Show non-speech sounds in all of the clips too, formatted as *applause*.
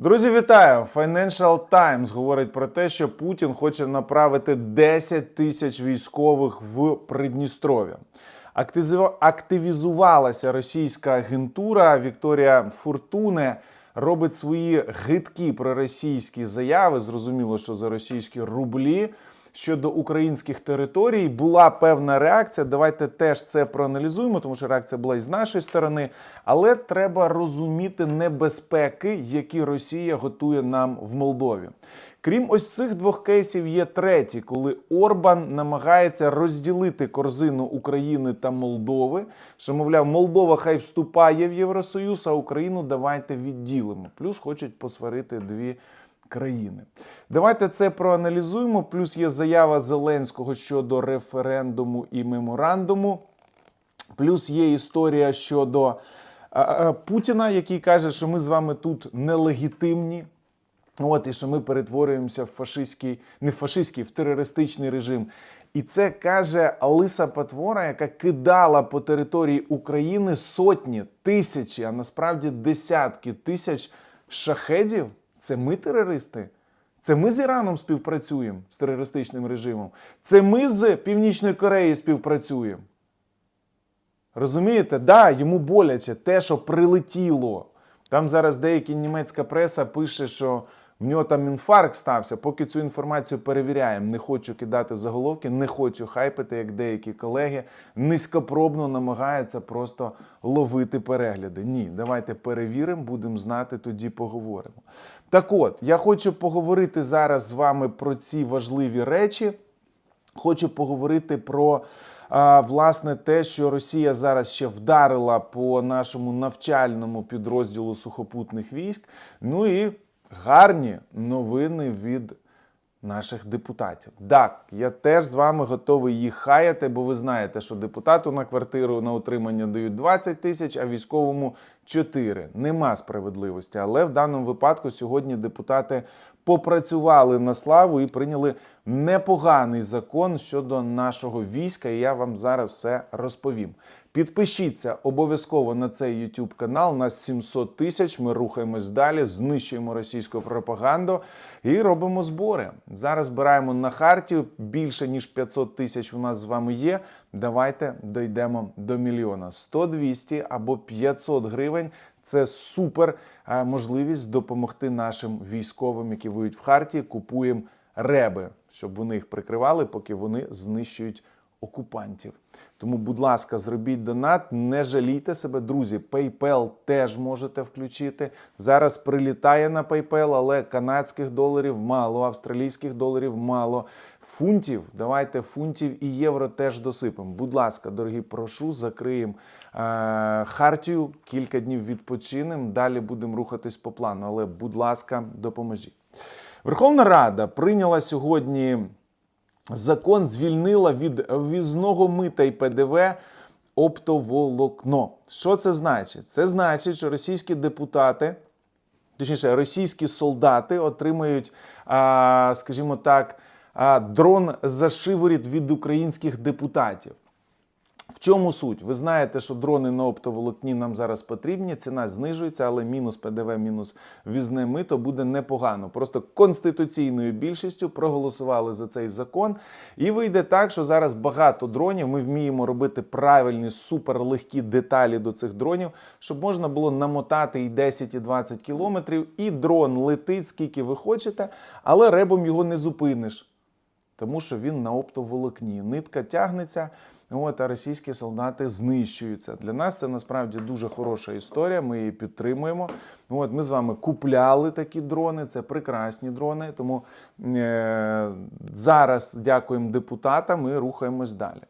Друзі, вітаю! Financial Times говорить про те, що Путін хоче направити 10 тисяч військових в Придністров'я. Активізувалася російська агентура Вікторія Фуртуне. Робить свої гидкі проросійські заяви. Зрозуміло, що за російські рублі щодо українських територій була певна реакція. Давайте теж це проаналізуємо, тому що реакція була і з нашої сторони. Але треба розуміти небезпеки, які Росія готує нам в Молдові. Крім ось цих двох кейсів, є третій, коли Орбан намагається розділити корзину України та Молдови, що мовляв, Молдова хай вступає в Євросоюз, а Україну давайте відділимо. Плюс хочуть посварити дві країни. Давайте це проаналізуємо. Плюс є заява Зеленського щодо референдуму і меморандуму. Плюс є історія щодо а, а, Путіна, який каже, що ми з вами тут нелегітимні. От, і що ми перетворюємося в фашистський, не в фашистський, в терористичний режим. І це каже Алиса Патвора, яка кидала по території України сотні, тисячі, а насправді десятки тисяч шахедів. Це ми терористи. Це ми з Іраном співпрацюємо з терористичним режимом. Це ми з Північної Кореї співпрацюємо. Розумієте, да, йому боляче те, що прилетіло. Там зараз деякі німецька преса пише, що в нього там інфаркт стався. Поки цю інформацію перевіряємо. Не хочу кидати заголовки, не хочу хайпити, як деякі колеги низькопробно намагаються просто ловити перегляди. Ні, давайте перевіримо, будемо знати, тоді поговоримо. Так от, я хочу поговорити зараз з вами про ці важливі речі. Хочу поговорити про власне те, що Росія зараз ще вдарила по нашому навчальному підрозділу сухопутних військ. Ну і гарні новини від наших депутатів. Так, я теж з вами готовий їх хаяти, бо ви знаєте, що депутату на квартиру на утримання дають 20 тисяч, а військовому 4. Нема справедливості. Але в даному випадку сьогодні депутати попрацювали на славу і прийняли непоганий закон щодо нашого війська. І я вам зараз все розповім. Підпишіться обов'язково на цей YouTube канал. Нас 700 тисяч. Ми рухаємось далі, знищуємо російську пропаганду і робимо збори. Зараз збираємо на хартію. Більше ніж 500 тисяч у нас з вами є. Давайте дійдемо до мільйона. 100, 200 або 500 гривень. Це супер е, можливість допомогти нашим військовим, які воюють в Хартії. Купуємо реби, щоб вони їх прикривали, поки вони знищують окупантів. Тому, будь ласка, зробіть донат, не жалійте себе, друзі. PayPal теж можете включити. Зараз прилітає на PayPal, але канадських доларів мало, австралійських доларів мало. Фунтів, давайте фунтів і євро теж досипемо. Будь ласка, дорогі, прошу, закриємо е, хартію, кілька днів відпочинемо. Далі будемо рухатись по плану. Але, будь ласка, допоможіть. Верховна Рада прийняла сьогодні закон, звільнила від ввізного мита і ПДВ оптоволокно. Що це значить? Це значить, що російські депутати, точніше, російські солдати отримають, скажімо так, дрон за шиворіт від українських депутатів. В чому суть? Ви знаєте, що дрони на оптоволокні нам зараз потрібні, ціна знижується, але мінус ПДВ, мінус візне мито буде непогано. Просто конституційною більшістю проголосували за цей закон. І вийде так, що зараз багато дронів. Ми вміємо робити правильні, суперлегкі деталі до цих дронів, щоб можна було намотати і 10, і 20 кілометрів, і дрон летить скільки ви хочете, але ребом його не зупиниш тому що він на оптоволокні. Нитка тягнеться, от, а російські солдати знищуються. Для нас це насправді дуже хороша історія. Ми її підтримуємо. От, ми з вами купляли такі дрони, це прекрасні дрони. Тому е- зараз дякуємо депутатам і рухаємось далі.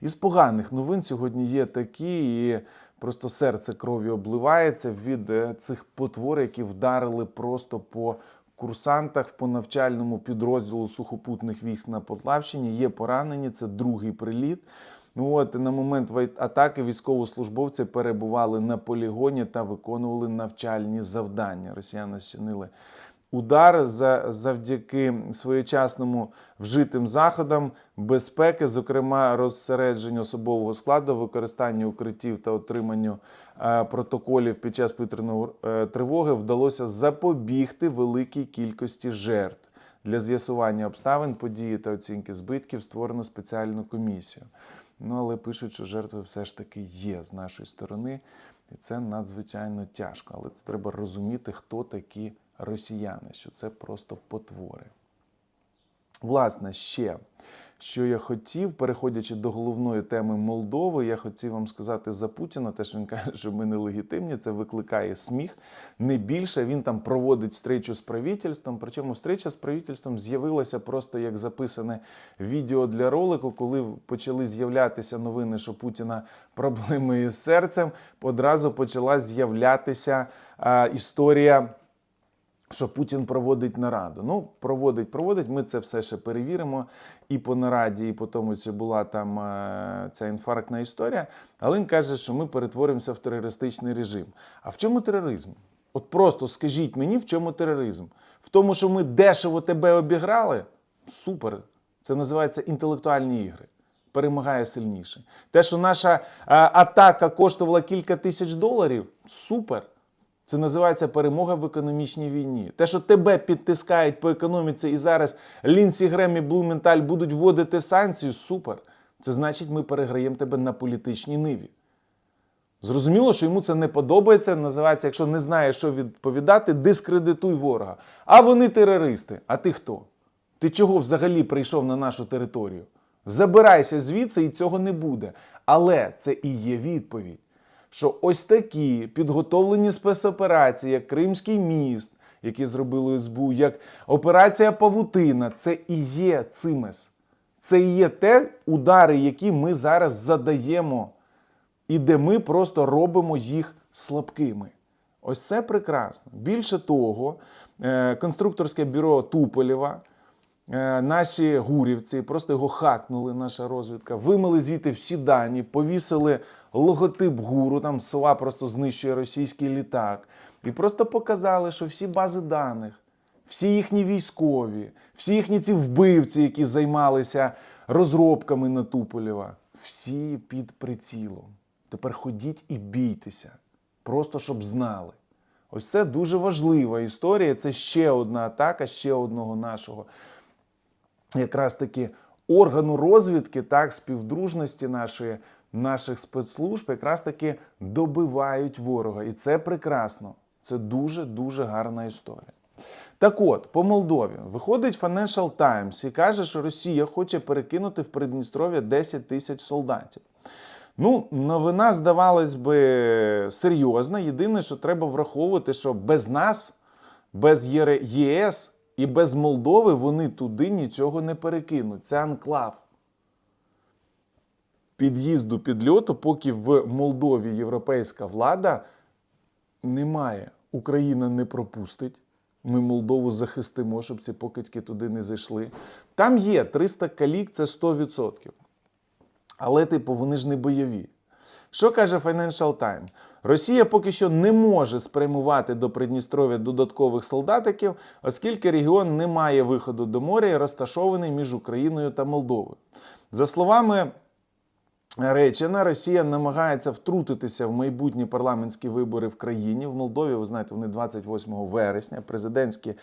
Із поганих новин сьогодні є такі, і просто серце крові обливається від е, цих потвор, які вдарили просто по курсантах по навчальному підрозділу сухопутних військ на Полтавщині. Є поранені, це другий приліт. Ну от на момент атаки військовослужбовці перебували на полігоні та виконували навчальні завдання. Росіяни зчинили удар за, завдяки своєчасному вжитим заходам безпеки, зокрема розсередженню особового складу, використанню укриттів та отриманню е, протоколів під час повітряної е, тривоги, вдалося запобігти великій кількості жертв. Для з'ясування обставин події та оцінки збитків створено спеціальну комісію. Ну, але пишуть, що жертви все ж таки є з нашої сторони, і це надзвичайно тяжко. Але це треба розуміти, хто такі росіяни, що це просто потвори. Власне, ще що я хотів, переходячи до головної теми Молдови, я хотів вам сказати за Путіна, те, що він каже, що ми нелегітимні, це викликає сміх. Не більше він там проводить встречу з правительством. Причому встреча з правительством з'явилася просто як записане відео для ролику, коли почали з'являтися новини, що Путіна проблеми із серцем. Одразу почала з'являтися історія що Путін проводить нараду. Ну, проводить, проводить. Ми це все ще перевіримо і по нараді, і по тому, чи була там е, ця інфарктна історія. Але він каже, що ми перетворимося в терористичний режим. А в чому тероризм? От просто скажіть мені, в чому тероризм? В тому, що ми дешево тебе обіграли? Супер. Це називається інтелектуальні ігри. Перемагає сильніше. Те, що наша е, атака коштувала кілька тисяч доларів, супер. Це називається перемога в економічній війні. Те, що тебе підтискають по економіці, і зараз Лінсі Грем і Блументаль будуть вводити санкцію, супер. Це значить, ми переграємо тебе на політичній ниві. Зрозуміло, що йому це не подобається. Називається, якщо не знаєш, що відповідати, дискредитуй ворога. А вони терористи. А ти хто? Ти чого взагалі прийшов на нашу територію? Забирайся звідси і цього не буде. Але це і є відповідь що ось такі підготовлені спецоперації, як Кримський міст, які зробили СБУ, як операція Павутина, це і є цимес. Це і є те удари, які ми зараз задаємо, і де ми просто робимо їх слабкими. Ось це прекрасно. Більше того, е, конструкторське бюро Туполєва, наші гурівці просто його хакнули, наша розвідка, вимили звідти всі дані, повісили логотип гуру, там сова просто знищує російський літак. І просто показали, що всі бази даних, всі їхні військові, всі їхні ці вбивці, які займалися розробками на Туполєва, всі під прицілом. Тепер ходіть і бійтеся, просто щоб знали. Ось це дуже важлива історія. Це ще одна атака, ще одного нашого якраз таки органу розвідки, так, співдружності нашої наших спецслужб якраз таки добивають ворога. І це прекрасно. Це дуже-дуже гарна історія. Так от, по Молдові виходить Financial Times і каже, що Росія хоче перекинути в Придністров'я 10 тисяч солдатів. Ну, новина, здавалось би, серйозна. Єдине, що треба враховувати, що без нас, без ЄС і без Молдови вони туди нічого не перекинуть. Це анклав під'їзду підльоту, поки в Молдові європейська влада немає. Україна не пропустить. Ми Молдову захистимо, щоб ці покидьки туди не зайшли. Там є 300 калік, це 100%. Але, типу, вони ж не бойові. Що каже Financial Times? Росія поки що не може спрямувати до Придністров'я додаткових солдатиків, оскільки регіон не має виходу до моря і розташований між Україною та Молдовою. За словами Речена Росія намагається втрутитися в майбутні парламентські вибори в країні. В Молдові, ви знаєте, вони 28 вересня. Президентські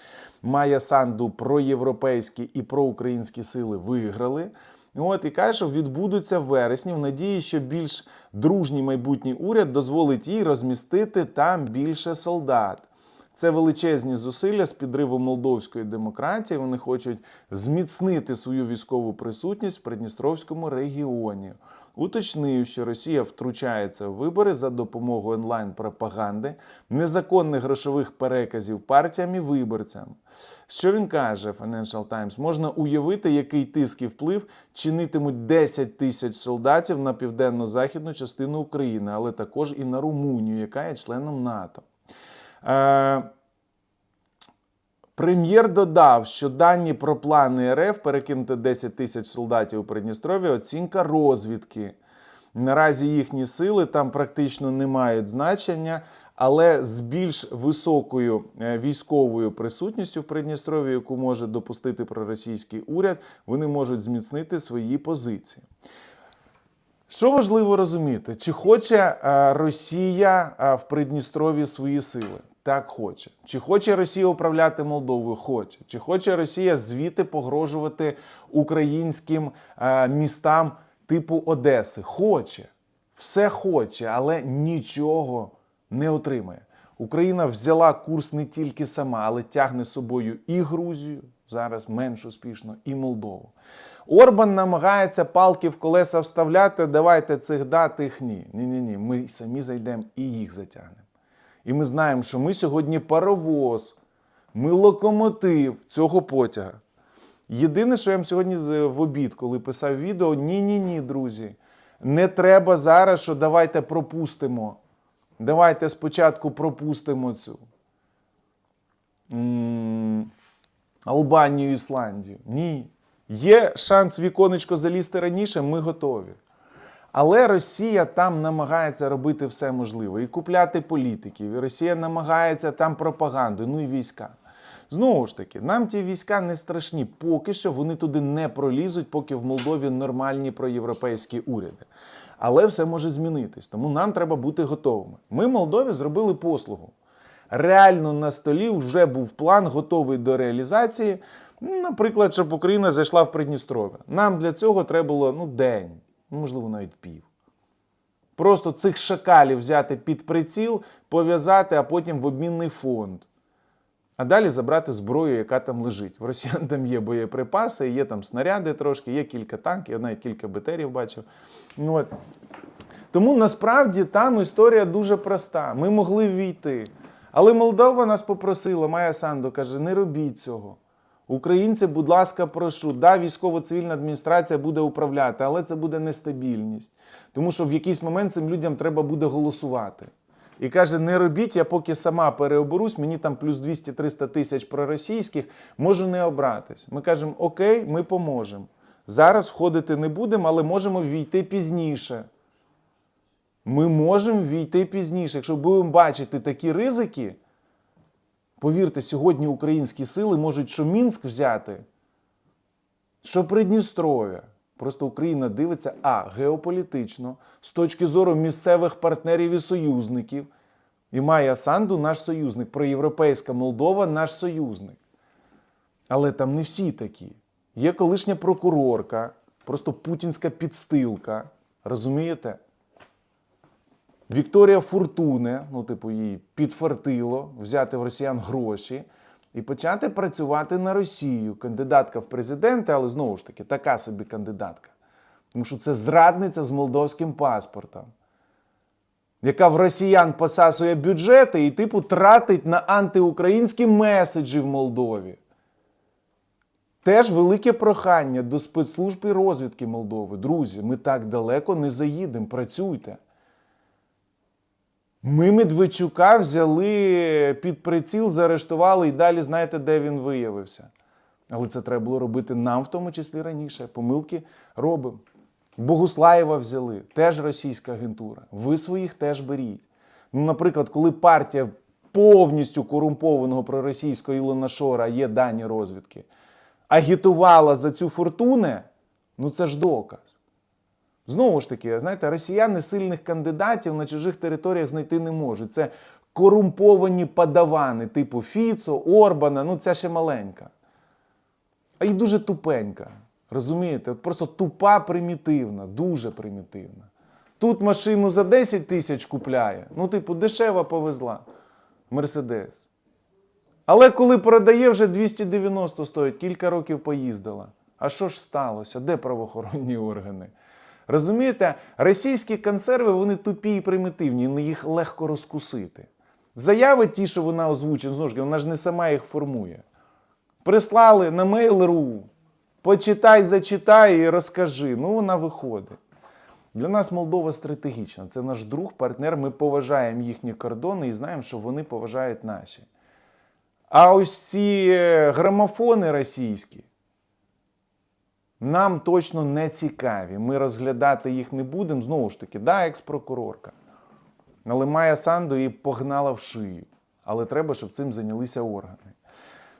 Майя Санду проєвропейські і проукраїнські сили виграли. От і каже, що відбудуться в вересні в надії, що більш дружній майбутній уряд дозволить їй розмістити там більше солдат. Це величезні зусилля з підриву молдовської демократії. Вони хочуть зміцнити свою військову присутність в Придністровському регіоні уточнив, що Росія втручається в вибори за допомогою онлайн-пропаганди, незаконних грошових переказів партіям і виборцям. Що він каже, Financial Times, можна уявити, який тиск і вплив чинитимуть 10 тисяч солдатів на південно-західну частину України, але також і на Румунію, яка є членом НАТО. Е, Прем'єр додав, що дані про плани РФ перекинути 10 тисяч солдатів у Придністров'я оцінка розвідки. Наразі їхні сили там практично не мають значення, але з більш високою е, військовою присутністю в Придністров'ї, яку може допустити проросійський уряд, вони можуть зміцнити свої позиції. Що важливо розуміти, чи хоче е, Росія е, в Придністров'ї свої сили? Так хоче. Чи хоче Росія управляти Молдовою? Хоче. Чи хоче Росія звідти погрожувати українським е, містам типу Одеси? Хоче. Все хоче, але нічого не отримає. Україна взяла курс не тільки сама, але тягне з собою і Грузію, зараз менш успішно, і Молдову. Орбан намагається палки в колеса вставляти, давайте цих да, тих ні. Ні-ні ні, ми самі зайдемо і їх затягнемо. І ми знаємо, що ми сьогодні паровоз, ми локомотив цього потяга. Єдине, що я вам сьогодні в обід, коли писав відео, ні-ні ні, друзі. Не треба зараз, що давайте пропустимо. Давайте спочатку пропустимо цю. м, Албанію, Ісландію. Ні. Є шанс віконечко залізти раніше, ми готові. Але Росія там намагається робити все можливе і купляти політиків, і Росія намагається там пропаганду, ну і війська. Знову ж таки, нам ті війська не страшні, поки що вони туди не пролізуть, поки в Молдові нормальні проєвропейські уряди. Але все може змінитись, тому нам треба бути готовими. Ми Молдові зробили послугу. Реально на столі вже був план, готовий до реалізації. Наприклад, щоб Україна зайшла в Придністров'я. Нам для цього треба було ну, день, можливо, навіть пів. Просто цих шакалів взяти під приціл, пов'язати, а потім в обмінний фонд. А далі забрати зброю, яка там лежить. В росіян там є боєприпаси, є там снаряди трошки, є кілька танків, я навіть кілька БТРів бачив. Ну, от. Тому насправді там історія дуже проста. Ми могли ввійти. Але Молдова нас попросила, Майя Санду каже: не робіть цього. Українці, будь ласка, прошу, да, військово-цивільна адміністрація буде управляти, але це буде нестабільність. Тому що в якийсь момент цим людям треба буде голосувати. І каже: не робіть, я поки сама переоберусь, мені там плюс 200-300 тисяч проросійських, можу не обратись. Ми кажемо, окей, ми поможемо. Зараз входити не будемо, але можемо ввійти пізніше. Ми можемо ввійти пізніше. Якщо будемо бачити такі ризики, повірте, сьогодні українські сили можуть що Мінськ взяти, що Придністров'я. Просто Україна дивиться, а геополітично, з точки зору місцевих партнерів і союзників. І Майя Санду наш союзник, проєвропейська Молдова наш союзник. Але там не всі такі. Є колишня прокурорка, просто путінська підстилка. Розумієте? Вікторія Фуртуне, ну, типу, їй підфартило взяти в росіян гроші і почати працювати на Росію. Кандидатка в президенти, але знову ж таки, така собі кандидатка. Тому що це зрадниця з молдовським паспортом, яка в росіян посасує бюджети і, типу, тратить на антиукраїнські меседжі в Молдові. Теж велике прохання до спецслужб і розвідки Молдови. Друзі, ми так далеко не заїдемо. Працюйте. Ми Медведчука взяли під приціл, заарештували і далі знаєте, де він виявився. Але це треба було робити нам, в тому числі раніше. Помилки робимо. Богуслаєва взяли, теж російська агентура. Ви своїх теж беріть. Ну, наприклад, коли партія повністю корумпованого проросійського Ілона Шора є дані розвідки, агітувала за цю фортуне, ну це ж доказ. Знову ж таки, знаєте, росіяни сильних кандидатів на чужих територіях знайти не можуть. Це корумповані падавани, типу Фіцо, Орбана, ну ця ще маленька. А й дуже тупенька. Розумієте? От просто тупа, примітивна, дуже примітивна. Тут машину за 10 тисяч купляє. Ну, типу, дешева повезла. Мерседес. Але коли продає, вже 290 стоїть, кілька років поїздила. А що ж сталося? Де правоохоронні органи? Розумієте, російські консерви вони тупі і примітивні, їх легко розкусити. Заяви ті, що вона озвучить, знову ж вона ж не сама їх формує. Прислали на Mail.ru, почитай, зачитай і розкажи. Ну, вона виходить. Для нас Молдова стратегічна. Це наш друг, партнер. Ми поважаємо їхні кордони і знаємо, що вони поважають наші. А ось ці е, грамофони російські нам точно не цікаві. Ми розглядати їх не будемо. Знову ж таки, да, екс-прокурорка. налимає санду і погнала в шию. Але треба, щоб цим зайнялися органи.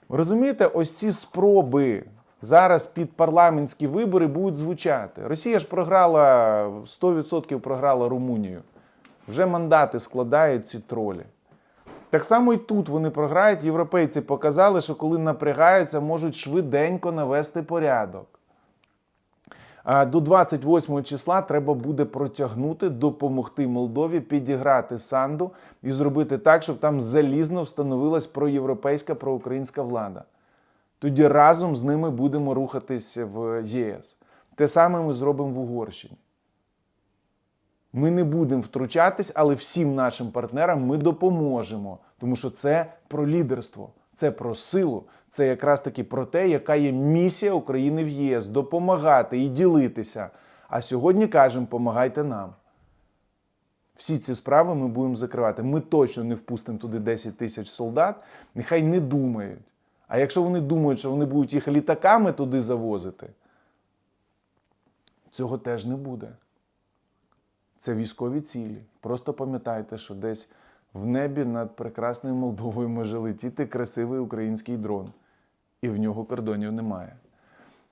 Розумієте, ось ці спроби зараз під парламентські вибори будуть звучати. Росія ж програла 100% програла Румунію. Вже мандати складають ці тролі. Так само і тут вони програють. Європейці показали, що коли напрягаються, можуть швиденько навести порядок. До 28 числа треба буде протягнути, допомогти Молдові підіграти санду і зробити так, щоб там залізно встановилась проєвропейська проукраїнська влада. Тоді разом з ними будемо рухатись в ЄС. Те саме ми зробимо в Угорщині. Ми не будемо втручатись, але всім нашим партнерам ми допоможемо, тому що це про лідерство, це про силу, це якраз таки про те, яка є місія України в ЄС допомагати і ділитися. А сьогодні кажемо, помагайте нам. Всі ці справи ми будемо закривати. Ми точно не впустимо туди 10 тисяч солдат. Нехай не думають. А якщо вони думають, що вони будуть їх літаками туди завозити, цього теж не буде. Це військові цілі. Просто пам'ятайте, що десь в небі над прекрасною Молдовою може летіти красивий український дрон, і в нього кордонів немає.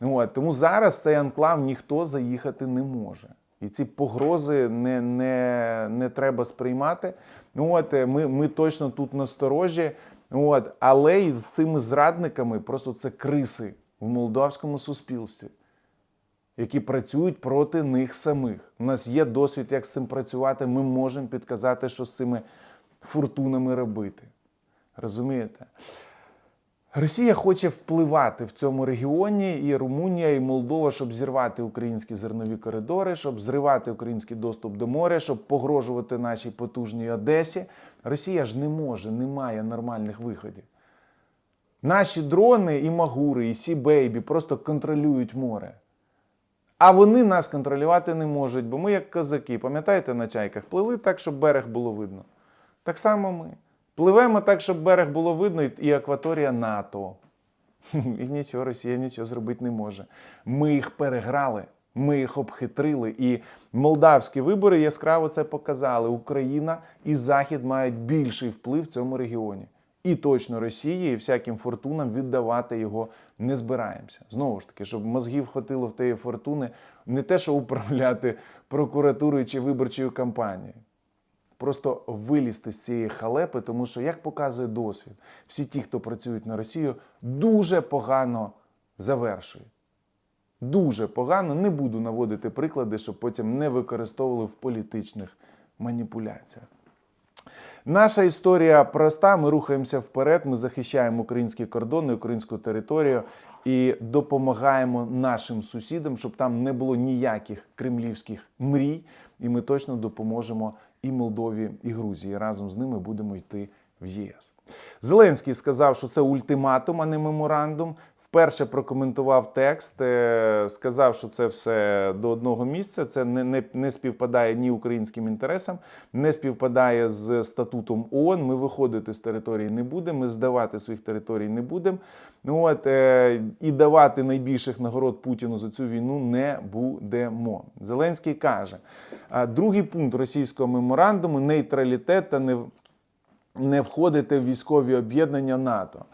От, тому зараз в цей анклав ніхто заїхати не може. І ці погрози не, не, не треба сприймати. Ну, От, ми, ми точно тут насторожі. От, але і з цими зрадниками просто це криси в молдавському суспільстві які працюють проти них самих. У нас є досвід, як з цим працювати. Ми можемо підказати, що з цими фортунами робити. Розумієте? Росія хоче впливати в цьому регіоні, і Румунія, і Молдова, щоб зірвати українські зернові коридори, щоб зривати український доступ до моря, щоб погрожувати нашій потужній Одесі. Росія ж не може, не має нормальних виходів. Наші дрони і Магури, і Сі Бейбі просто контролюють море. А вони нас контролювати не можуть, бо ми, як козаки, пам'ятаєте, на чайках плили так, щоб берег було видно. Так само ми. Пливемо так, щоб берег було видно, і акваторія НАТО. *laughs* І нічого, Росія нічого зробити не може. Ми їх переграли, ми їх обхитрили. І молдавські вибори яскраво це показали. Україна і Захід мають більший вплив в цьому регіоні. І точно Росії і всяким фортунам віддавати його не збираємося. Знову ж таки, щоб мозгів хватило в тієї фортуни, не те, що управляти прокуратурою чи виборчою кампанією. Просто вилізти з цієї халепи, тому що, як показує досвід, всі ті, хто працюють на Росію, дуже погано завершують. Дуже погано не буду наводити приклади, щоб потім не використовували в політичних маніпуляціях. Наша історія проста. Ми рухаємося вперед. Ми захищаємо українські кордони, українську територію і допомагаємо нашим сусідам, щоб там не було ніяких кремлівських мрій. І ми точно допоможемо і Молдові, і Грузії. Разом з ними будемо йти в ЄС. Зеленський сказав, що це ультиматум, а не меморандум. Вперше прокоментував текст, е, сказав, що це все до одного місця. Це не, не, не співпадає ні українським інтересам, не співпадає з статутом ООН. Ми виходити з території не будемо, ми здавати своїх територій не будемо. От е, і давати найбільших нагород Путіну за цю війну не будемо. Зеленський каже: другий пункт російського меморандуму нейтралітет та не, не входити в військові об'єднання НАТО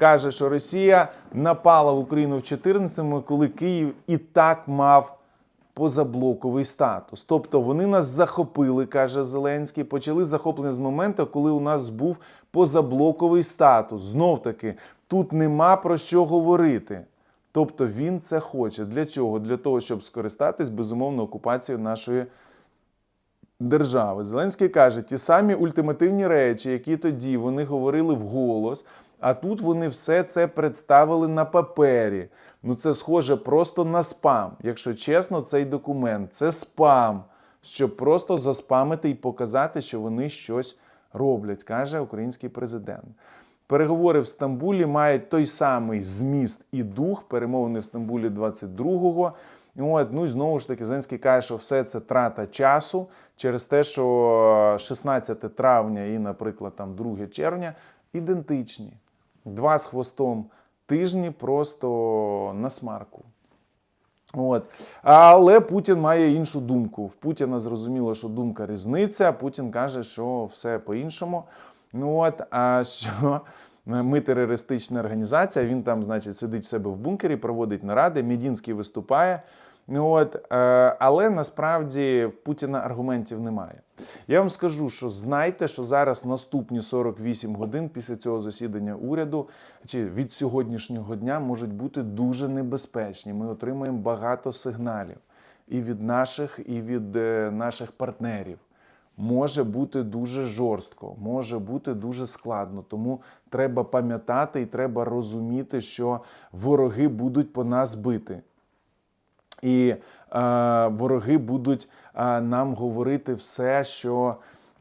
каже, що Росія напала в Україну в 14-му, коли Київ і так мав позаблоковий статус. Тобто вони нас захопили, каже Зеленський, почали захоплення з моменту, коли у нас був позаблоковий статус. Знов таки, тут нема про що говорити. Тобто він це хоче. Для чого? Для того, щоб скористатись безумовно окупацією нашої держави. Зеленський каже, ті самі ультимативні речі, які тоді вони говорили вголос, а тут вони все це представили на папері. Ну це схоже просто на спам. Якщо чесно, цей документ це спам, щоб просто заспамити і показати, що вони щось роблять, каже український президент. Переговори в Стамбулі мають той самий зміст і дух. Перемовини в Стамбулі 22-го. От, ну і знову ж таки, Зеленський каже, що все це трата часу через те, що 16 травня і, наприклад, там 2 червня ідентичні. Два з хвостом тижні просто на смарку. От. Але Путін має іншу думку. В Путіна зрозуміло, що думка різниця. Путін каже, що все по-іншому. Ну от, а що ми терористична організація, він там, значить, сидить в себе в бункері, проводить наради, Мідінський виступає. Ну От, е, але насправді в Путіна аргументів немає. Я вам скажу, що знайте, що зараз наступні 48 годин після цього засідання уряду чи від сьогоднішнього дня можуть бути дуже небезпечні. Ми отримаємо багато сигналів і від наших, і від е, наших партнерів. Може бути дуже жорстко, може бути дуже складно. Тому треба пам'ятати і треба розуміти, що вороги будуть по нас бити. І е, вороги будуть е, нам говорити все, що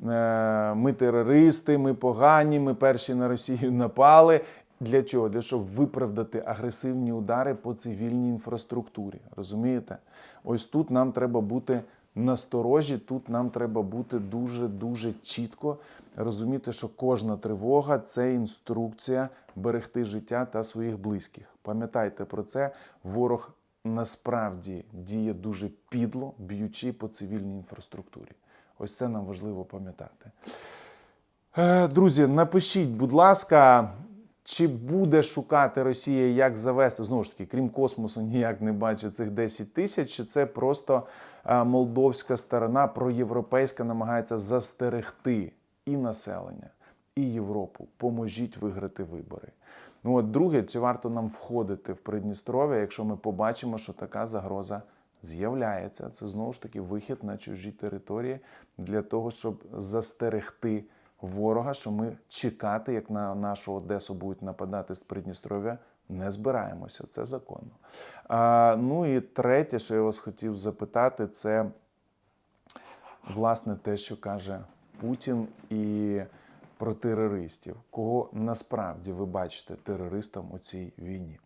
е, ми терористи, ми погані, ми перші на Росію *laughs* напали. Для чого? Для щоб виправдати агресивні удари по цивільній інфраструктурі. Розумієте? Ось тут нам треба бути насторожі, тут нам треба бути дуже дуже чітко розуміти, що кожна тривога це інструкція берегти життя та своїх близьких. Пам'ятайте про це. Ворог насправді діє дуже підло, б'ючи по цивільній інфраструктурі. Ось це нам важливо пам'ятати. Е, Друзі, напишіть, будь ласка, чи буде шукати Росія, як завести, знову ж таки, крім космосу, ніяк не бачу цих 10 тисяч, чи це просто е, молдовська сторона проєвропейська намагається застерегти і населення, і Європу. Поможіть виграти вибори. Ну от друге, чи варто нам входити в Придністров'я, якщо ми побачимо, що така загроза з'являється? Це знову ж таки вихід на чужі території для того, щоб застерегти ворога, що ми чекати, як на нашу Одесу будуть нападати з Придністров'я, не збираємося. Це законно. А, ну і третє, що я вас хотів запитати, це власне те, що каже Путін і про терористів. Кого насправді ви бачите терористом у цій війні?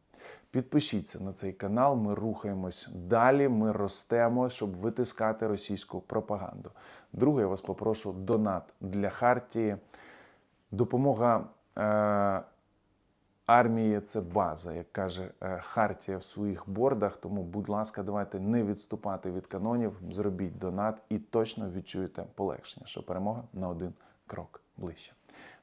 Підпишіться на цей канал. Ми рухаємось далі. Ми ростемо, щоб витискати російську пропаганду. Друге, я вас попрошу донат для Хартії. Допомога е, армії це база, як каже е, Хартія в своїх бордах. Тому, будь ласка, давайте не відступати від канонів, зробіть донат і точно відчуєте полегшення, що перемога на один крок ближче.